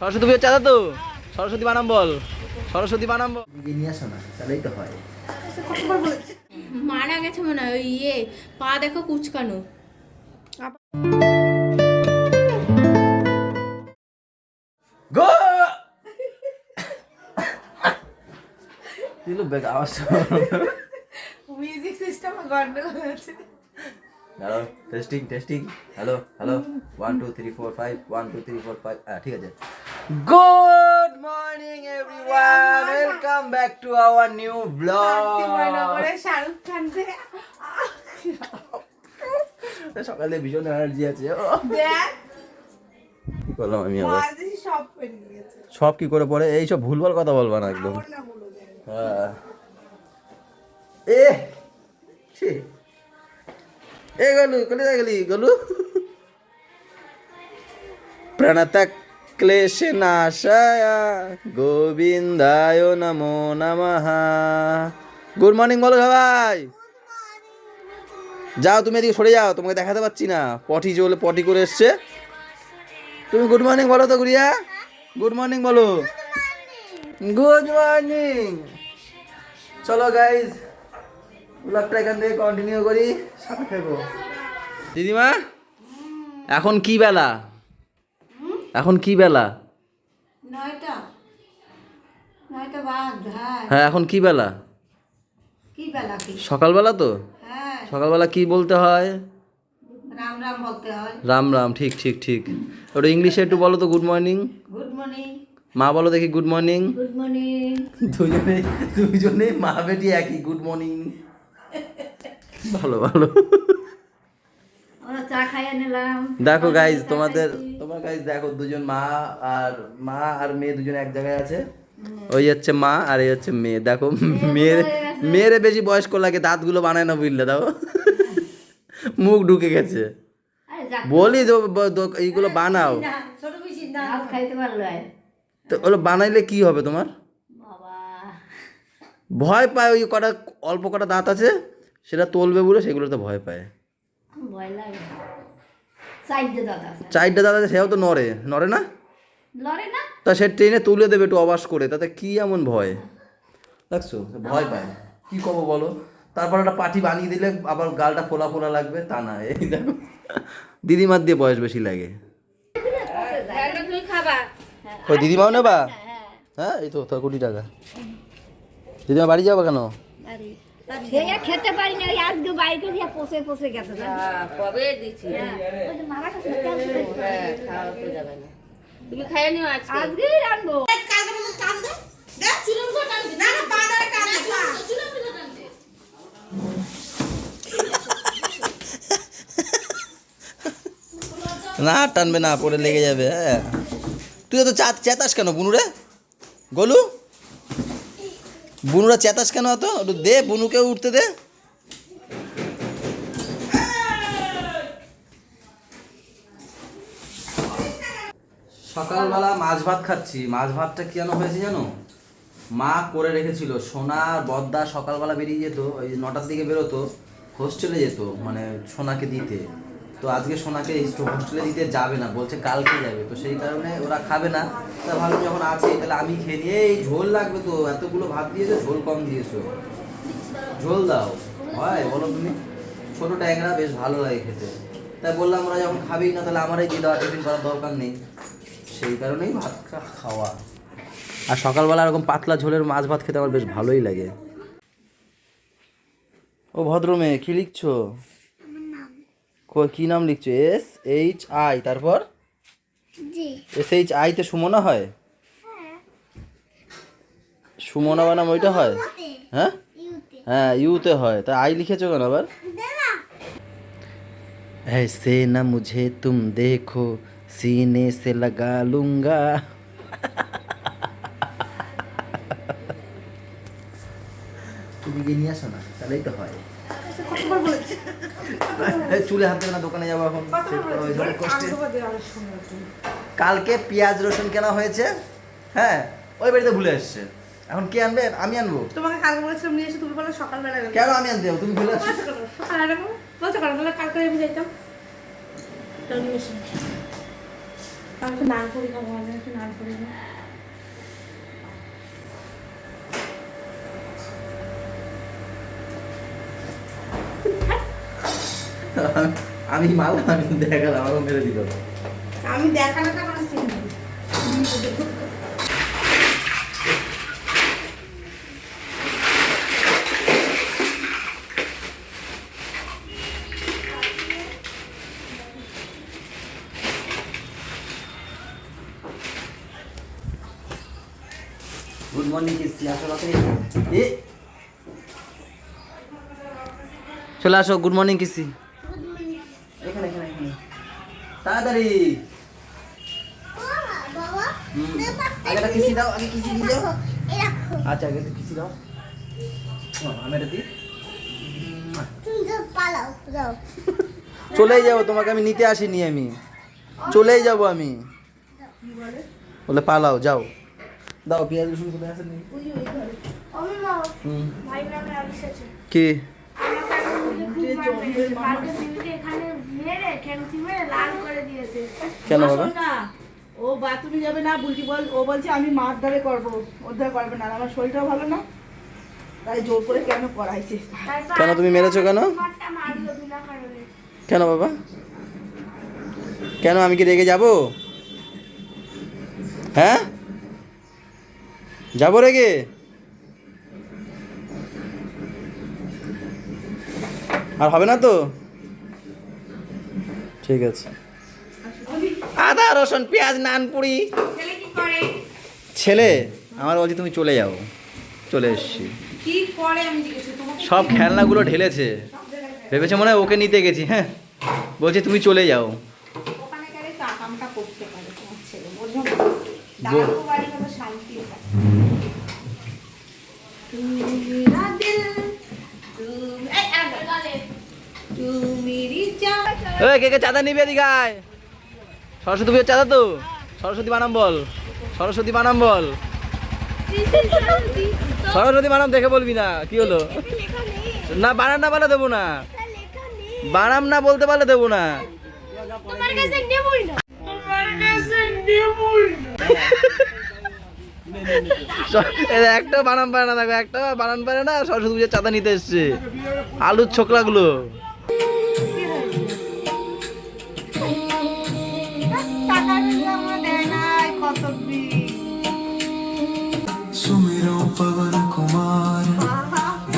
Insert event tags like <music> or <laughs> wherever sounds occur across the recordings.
সরস্বতী পুজোর চাঁদা তো। সরস্বতী বানাম বল। সরস্বতী বানাম বল। নিয়ে আসো না? তাহলেই তো হয়। মারা গেছে মনে হয় ওই ইয়ে পা দেখো কুচকানো। গো! দিল বেগ আওয়াজ মিউজিক সিস্টেম গন্ডগোল আছে hello testing testing hello hello one two three four five one two three four five ঠিক আছে। Good morning everyone welcome back to our new blog Shahrukh Khan সকালে ভীষণ এনার্জি আছে কি করলাম আমি আবার? সব কি করে পড়ে? এই সব ভুলভাল কথা বলবা না একদম। হ্যাঁ। এ। এ গলু কলে গেলি গলু? প্রণত ক্লেশ নাশায় গোবিন্দায় নমো নমঃ। গুড মর্নিং বলো সবাই। যাও তুমি এদিকে সরে যাও তোমাকে দেখাতে পাচ্ছি না। পটি চলে পটি করে এসছে। তুমি গুড মর্নিং বলো তো গুড়িয়া। গুড মর্নিং বলো। গুড মর্নিং চলো গাইজ ব্লগটা এখান থেকে কন্টিনিউ করি সাথে থেকো দিদিমা এখন কি বেলা? এখন কি বেলা? নয়টা। নয়টা বাদ হ্যাঁ। হ্যাঁ এখন কি বেলা? কি বেলা কি? সকালবেলা তো? হ্যাঁ। সকালবেলা কি বলতে হয়? রাম রাম বলতে হয়। রাম রাম ঠিক ঠিক ঠিক। ওটা ইংলিশে একটু বলো তো গুড মর্নিং গুড মর্নিং মা বলো দেখি গুড মর্নিং গুড মর্নিং দুজনে দুজনে মা বেটি একই গুড মর্নিং <laughs> ভালো ভালো। দেখো গাইজ তোমাদের তোমার গাইজ দেখো দুজন মা আর মা আর মেয়ে দুজন এক জায়গায় আছে। ওই হচ্ছে মা আর এই হচ্ছে মেয়ে। দেখো মেয়ের মেয়ের বেশি বয়স্ক লাগে দাঁতগুলো বানায় না বুঝলে দাও। মুখ ঢুকে গেছে। বলি তো এইগুলো বানাও। খাইতে পারল তো ওগুলো বানাইলে কি হবে তোমার? ভয় পায় ওই কটা অল্প কটা দাঁত আছে সেটা তুলবে বলে সেগুলোতে ভয় পায়। ভয় লাগে। চারটে দাঁত আছে। সেও তো নড়ে। নড়ে না? তা সে ট্রেনে তুলে দেবে একটু অবাস করে তাতে কি এমন ভয়? দেখছ ভয় পায়। কি করব বলো? তারপর একটা পাটি বানিয়ে দিলে আবার গালটা ফোলা ফোলা লাগবে তা না এই দেখো। দিদিমার দিয়ে বয়স বেশি লাগে। তুমি খাবা ওই দিদিমাও নেবা? হ্যাঁ এই তো তোর কোটি টাকা। দিদিমা বাড়ি যাব কেন? খেতে পারি না ওই আজকে বাইকে দিয়ে পোষে পোষে গেছে কবে দিচ্ছি? ওই যে মারা কাছে হ্যাঁ তো যাবে না। তুমি খাইয়ে নিও আজকেই রাখব না টানবে না পরে লেগে যাবে হ্যাঁ। তুই তো চা চেতাস কেন বুনুরে গলু? বুনুরা চেতাস কেন অত একটু দে বুনুকে উঠতে দে। সকালবেলা মাছ ভাত খাচ্ছি। মাছ ভাতটা কেন হয়েছে জানো? মা করে রেখেছিল। সোনা বদ্দা সকালবেলা বেরিয়ে যেত, ওই নটার দিকে বেরোতো, হোস্টেলে যেত মানে সোনাকে দিতে। তো আজকে সোনাকে হোস্টেলে দিতে যাবে না, বলছে কালকে যাবে। তো সেই কারণে ওরা খাবে না। তা ভালো যখন আছে, তাহলে আমি খেয়ে নিয়ে, এই ঝোল লাগবে তো, এতগুলো ভাত দিয়েছ, ঝোল কম দিয়েছ। ঝোল দাও। হয়, বলো তুমি। ছোটো ট্যাংরা বেশ ভালো লাগে খেতে। তাই বললাম ওরা যখন খাবেই না, তাহলে আমারই দিয়ে দেওয়া টিফিন করার দরকার নেই। সেই কারণেই ভাতটা খাওয়া। আর সকালবেলা এরকম পাতলা ঝোলের মাছ ভাত খেতে আমার বেশ ভালোই লাগে। ও ভদ্র মেয়ে, কি লিখছো? কো- কি নাম লিখছো এস এইচ আই তারপর এস এইচ আই তে সুমনা হয় সুমনা বানাম ওইটা হয় হ্যাঁ হ্যাঁ ইউতে হয় তা আই লিখেছো কেন আবার ऐसे न मुझे तुम देखो सीने से लगा लूंगा <laughs> তুমি গিয়ে নিয়ে আসো না তাহলেই তো হয় এই চুলে হাত দেবে না দোকানে যাব এখন। কষ্টে। কালকে পেঁয়াজ রসুন কেনা হয়েছে হ্যাঁ? ওই বাড়িতে ভুলে এসছে। এখন কে আনবে? আমি আনব। তোমাকে কালকে বলেছিলাম নিয়ে এসে তুমি বলে সকালবেলা কেন আমি আনতে যাব? তুমি ভুলে আসছো সকালে বলছো কেন? বলে কালকে আমি যাইতাম। নান করি খাব একটু নান করি না আমি মাল আমি দেখালাম আমাকে মেরে দিল। আমি গুড মর্নিং কিসি আসো এ! চলে আসো গুড মর্নিং কিসি তাড়াতাড়ি। আগে একটা কিসি দাও আগে কিসি দিয়ে দাও। আচ্ছা আগে একটু কিসি দাও। আমি এটা দিই। <laughs> চলেই যাব তোমাকে আমি নিতে আসিনি আমি। চলেই যাব আমি। বলে? পালাও যাও। দাও পেঁয়াজ রসুন কোথায় নি হুম কি কেন বাবা না ও বাথরুমে যাবে না বুলটি বল ও বলছে আমি মার ধারে করব ওর ধারে করবে না আর আমার শরীরটাও ভালো না তাই জোর করে কেন করাইছে কেন তুমি মেরেছো কেন? কেন বাবা? কেন আমি কি রেগে যাব? হ্যাঁ? যাব রেগে? আর হবে না তো? ঠিক আছে। আদা রসুন পেঁয়াজ নান পুরি ছেলে? আমার বলছি তুমি চলে যাও। চলে এসছি। কি করে আমি জিজ্ঞেস করি, তোমাকে সব খেলনাগুলো ঢেলেছে। ভেবেছে মনে হয় ওকে নিতে গেছি হ্যাঁ। বলছে তুমি চলে যাও ওখানে গেলে তো কামটা করতে পারে তোমার ছেলে বোঝো না দাঁড়ানো বাড়ি হলো শান্তি তুমি মেরা দিল তুমি এই, আগে। তুমি রিচা ওই কে কে চাঁদা নিবে আয়। সরস্বতী পুজোর চাঁদা তো? সরস্বতী বানাম বল। সরস্বতী বানাম বল। সরস্বতী বানাম দেখে বলবি না, কি হলো? না, বানাম না বলে দেবো না। বানাম না বলতে পারলে দেবো না। একটা বানাম পারে না, দেখো, একটা বানান পারে না, সরস্বতী পুজোর চাঁদা নিতে এসছে। আলুর ছোকরাগুলো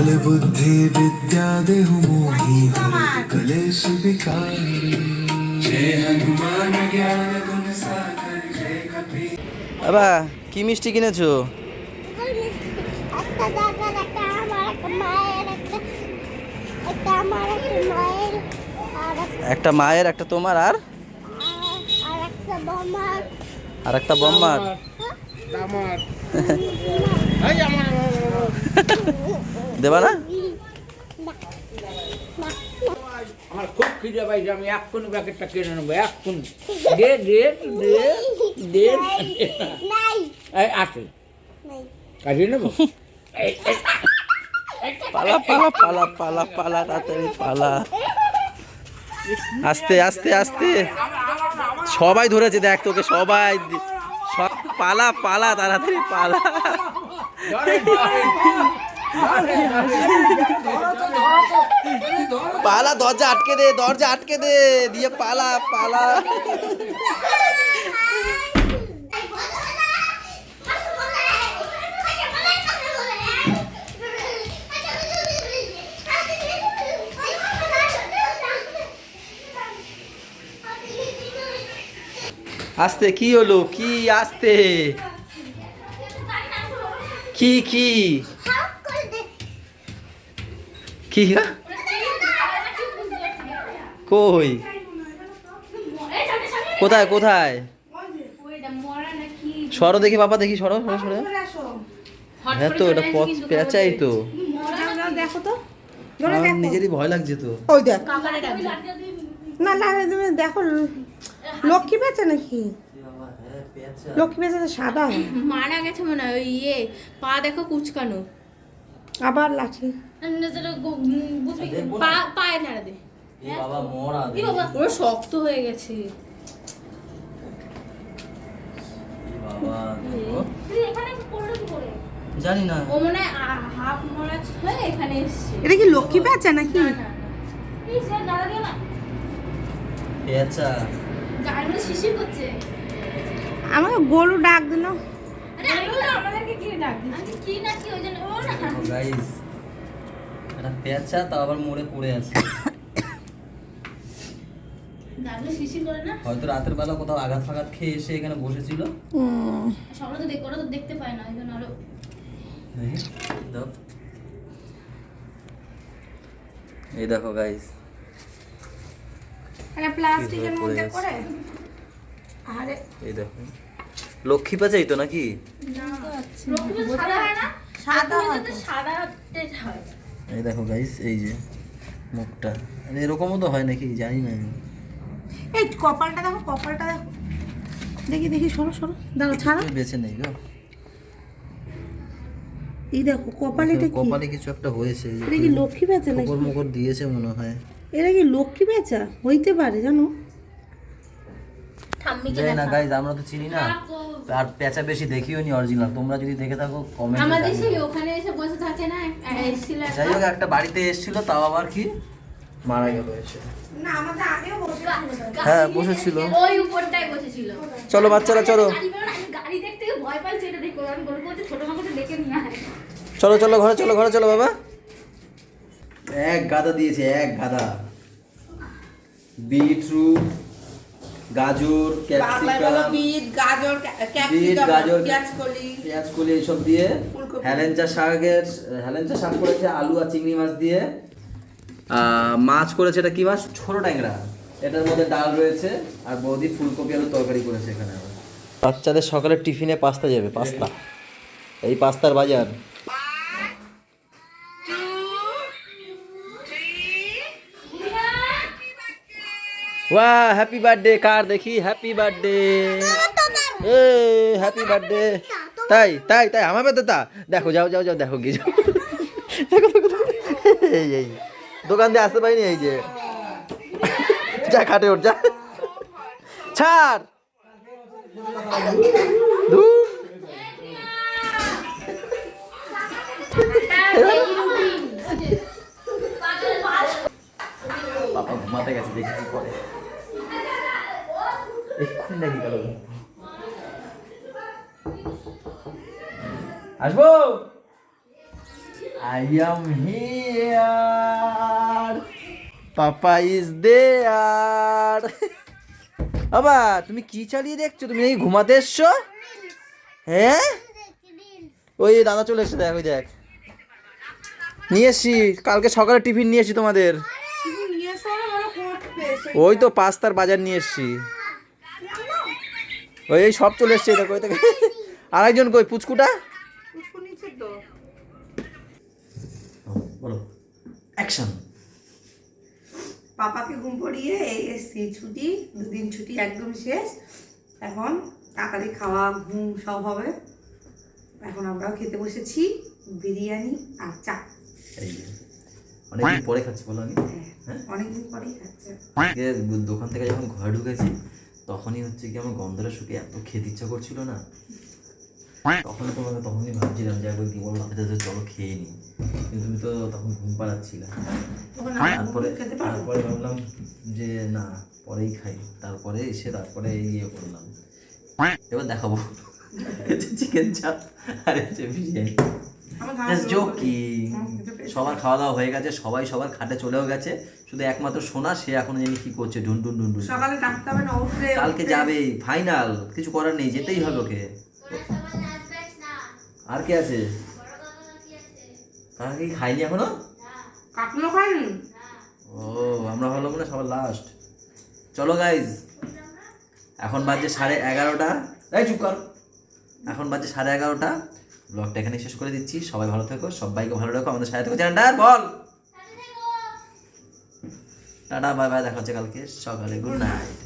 बल बुद्धि विद्या देहु मोहि हरत कलेश विकारी जय हनुमान ज्ञान गुण सागर जय कपी বাবা কি মিষ্টি কিনেছো একটা দাদার একটা আমার একটা মায়ের একটা একটা আমার একটা মায়ের আর একটা- একটা মায়ের একটা তোমার আর আর একটা বমার আর একটা বম্মার দেবা না? আমার খুব খিদে পাইছে আমি এক্ষুনি প্যাকেটটা কিনে নেব এক্ষুনি। দে দে দে দে। এই আসে। কাটিয়ে নেব? পালা পালা পালা পালা পালা তাড়াতাড়ি পালা। আস্তে আস্তে আস্তে। সবাই ধরেছে দেখ তোকে সবাই সব পালা পালা তাড়াতাড়ি পালা। পালা, দরজা আটকে দে, দরজা আটকে দে, দিয়ে পালা পালা। আস্তে, কি হলো? কি আস্তে? কি কি? কি? কই? কোথায় কোথায়? সরো দেখি বাবা দেখি সরো সরো সরো। হ্যাঁ তো এটা পথ পেঁচাই তো। দেখো তো নিজেরই ভয় লাগছে তো। ওই দেখ। না না তুমি দেখো লক্ষ্মী পেঁচা নাকি? লক্ষ্মী তো সাদা মারা গেছে মনে হয় ওই ইয়ে পা দেখো কুচকানো। আবার লাঠি। পায়ে নাড়া দে। এই বাবা মরা কি বাবা পুরো শক্ত হয়ে গেছে। জানি না। ও মনে হাফ হয়ে এখানে এসছে। এটা কি লক্ষ্মী পেঁচা নাকি? না, না, না। এই সে দাঁড়া দিও না। পেঁচা গাড়ির শিশির করছে। আমাকে গরু ডাক দিল আরে আমি বললাম আমাদেরকে কি ডাক দিচ্ছি কি না কি ওই জন্য ও না। গাইস এটা পেঁচা তাও আবার মরে পড়ে আছে। গাড়ির শিশির করে না? হয়তো রাতের বেলা কোথাও আঘাত ফাঘাত খেয়ে এসে এখানে বসেছিল। সবাই তো দেখ তো দেখতে পায় না ওই জন্য আরও এই দেখো গাইস এটা প্লাস্টিকের মধ্যে করে আরে। এই দেখো। লক্ষ্মী পেঁচাই তো নাকি? এই দেখো গাইস এই যে মুখটা। এরকমও তো হয় নাকি? জানি না আমি। এই কপালটা দেখো কপালটা দেখো। দেখি দেখি সরো সরো। দাঁড়ো ছাড়ো। বেঁচে নেই গো। এই দেখো কপালে কি? কপালে কিছু একটা হয়েছে। এটা কি লক্ষ্মী পেঁচা নাকি? মকর দিয়েছে মনে হয়। এটা কি লক্ষ্মী পেঁচা? হইতে পারে জানো? জানি না গাইস আমরা তো চিনি না। আর পেঁচা বেশি দেখিও নি অরিজিনাল তোমরা যদি দেখে থাকো কমেন্টে আমাদের সেই ওখানে এসে বসে থাকে না এসেছিল যাই হোক একটা বাড়িতে এসেছিল তাও আবার কি? মারা গেল এসে। না আমাদের আগেও বসে হ্যাঁ বসেছিল। ওই উপরটায় বসেছিল। চলো বাচ্চারা চলো। গাড়ি বেরোনো, আমি গাড়ি দেখতে ভয় এটা দেখো আমি গল্প করছি ছোট মাকে ডেকে নিয়ে আয়। চলো চলো ঘরে চলো ঘরে চলো বাবা। এক গাদা দিয়েছে এক গাদা। বিটরুট গাজর ক্যাপসিকাম বিট গাজর বিট গাজর পেঁয়াজ কলি। পেঁয়াজ কলি এইসব দিয়ে। হেলেঞ্চা শাকের হেলেঞ্চা শাক করেছে আলু আর চিংড়ি মাছ দিয়ে। মাছ করেছে এটা কি মাছ? ছোট ট্যাংরা। এটার মধ্যে ডাল রয়েছে আর বৌদি ফুলকপি আলু তরকারি করেছে এখানে বাচ্চাদের সকালে টিফিনে পাস্তা যাবে পাস্তা। এই পাস্তার বাজার। ওয়া হ্যাপি বার্থডে কার দেখি হ্যাপি বার্থডে এ হ্যাপি বার্থডে তাই তাই তাই আমার বেদে তা দেখো যাও যাও যাও দেখো গিয়ে যাও। দেখো। এই এই দোকান দিয়ে আসতে পারিনি এই যে। যা খাটে ওঠ যা। ছাড়। বাবা ঘুমাতে গেছে দেখি কি করে। এক্ষুনি নাকি গেল আসব? I am here papa is there বাবা তুমি কি চালিয়ে দেখছ? তুমি নাকি ঘুমাতে এসছো? হ্যাঁ? ওই দাদা চলে এসছে দেখ ওই দেখ। নিয়ে এসছি। কালকে সকালে টিফিন নিয়ে এসছি তোমাদের। ওই তো পাস্তার বাজার নিয়ে এসছি। ওই এই সব চলে এসছে দেখো ওই থেকে? আরেকজন কই পুচকুটা? উস্কো নিচে তো। বলো। অ্যাকশন পাপাকে ঘুম পড়িয়ে এই এসছি ছুটি দুদিন ছুটি একদম শেষ। এখন তাড়াতাড়ি খাওয়া ঘুম সব হবে। এখন আমরাও খেতে বসেছি বিরিয়ানি আর চা। অনেকদিন পরে খাচ্ছি বলো আমি। হ্যাঁ অনেকদিন পরেই খাচ্ছে। দোকান থেকে যখন ঘরে ঢুকেছি তখনই হচ্ছে কি আমার গন্ধটা শুকে এত খেতে ইচ্ছা করছিল না। তখনই তোমাকে তখনই ভাবছিলাম যে একবার কি বললাম এটা তো চলো খেয়ে নি কিন্তু তুমি তো তখন ঘুম পাড়াচ্ছিলে। তারপরে তারপরে ভাবলাম যে না পরেই খাই। তারপরে এসে তারপরে ইয়ে করলাম। এবার দেখাবো। <laughs> চিকেন চাপ আর হচ্ছে বিরিয়ানি। সবার খাওয়া দাওয়া হয়ে গেছে সবাই সবার খাটে চলেও গেছে। শুধু একমাত্র সোনা সে এখন জানি কি করছে ঢুন ঢুন ঢুন ঢুন সকালে হবে না কালকে যাবে ফাইনাল কিছু করার নেই যেতেই হবে ওকে। আর কে আছে? কাকা কি খাইনি এখনও? কাকনো খায়নি? ও আমরা ভাবলাম না সবার লাস্ট চলো গাইজ এখন বাজে সাড়ে এগারোটা। এই চুপ কর। এখন বাজে সাড়ে এগারোটা। ব্লগটা এখানে শেষ করে দিচ্ছি। সবাই ভালো থেকো সবাইকে ভালো রাখো আমাদের সাথে থেকো চ্যানেলটা বল। টাটা বাই বাই দেখা হচ্ছে কালকে। সকালে গুড নাইট